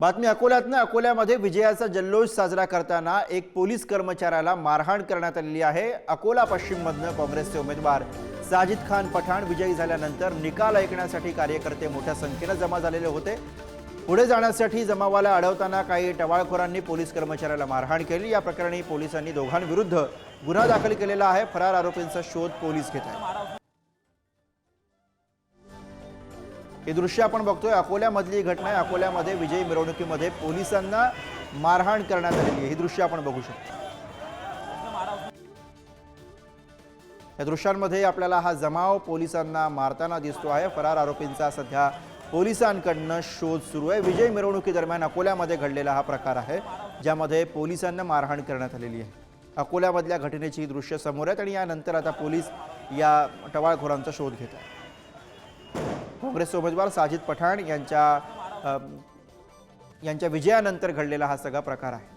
बातमी अकोल्यातनं अकोल्यामध्ये विजयाचा जल्लोष साजरा करताना एक पोलीस कर्मचाऱ्याला मारहाण करण्यात आलेली आहे. अकोला पश्चिममधनं काँग्रेसचे उमेदवार साजिद खान पठाण विजयी झाल्यानंतर निकाल ऐकण्यासाठी कार्यकर्ते मोठ्या संख्येनं जमा झालेले होते. पुढे जाण्यासाठी जमावाला अडवताना काही टवाळखोरांनी पोलीस कर्मचाऱ्याला मारहाण केली. या प्रकरणी पोलिसांनी दोघांविरुद्ध गुन्हा दाखल केलेला आहे. फरार आरोपींचा शोध पोलीस घेत आहेत. हे दृश्य आपण बघतोय. अकोल्यामधली घटना आहे. अकोल्यामध्ये विजयी मिरवणुकीमध्ये पोलिसांना मारहाण करण्यात आलेली आहे. ही दृश्य आपण बघू शकतो. या दृश्यांमध्ये आपल्याला हा जमाव पोलिसांना मारताना दिसतो आहे. फरार आरोपींचा सध्या पोलिसांकडनं शोध सुरू आहे. विजय मिरवणुकीदरम्यान अकोल्यामध्ये घडलेला हा प्रकार आहे ज्यामध्ये पोलिसांना मारहाण करण्यात आलेली आहे. अकोल्यामधल्या घटनेची ही दृश्य समोर आहेत आणि यानंतर आता पोलीस या टवाळखोरांचा शोध घेत आहेत. काँग्रेसचे उमेदवार साजिद पठाण यांच्या यांच्या विजयानंतर घडलेला हा सगळा प्रकार आहे.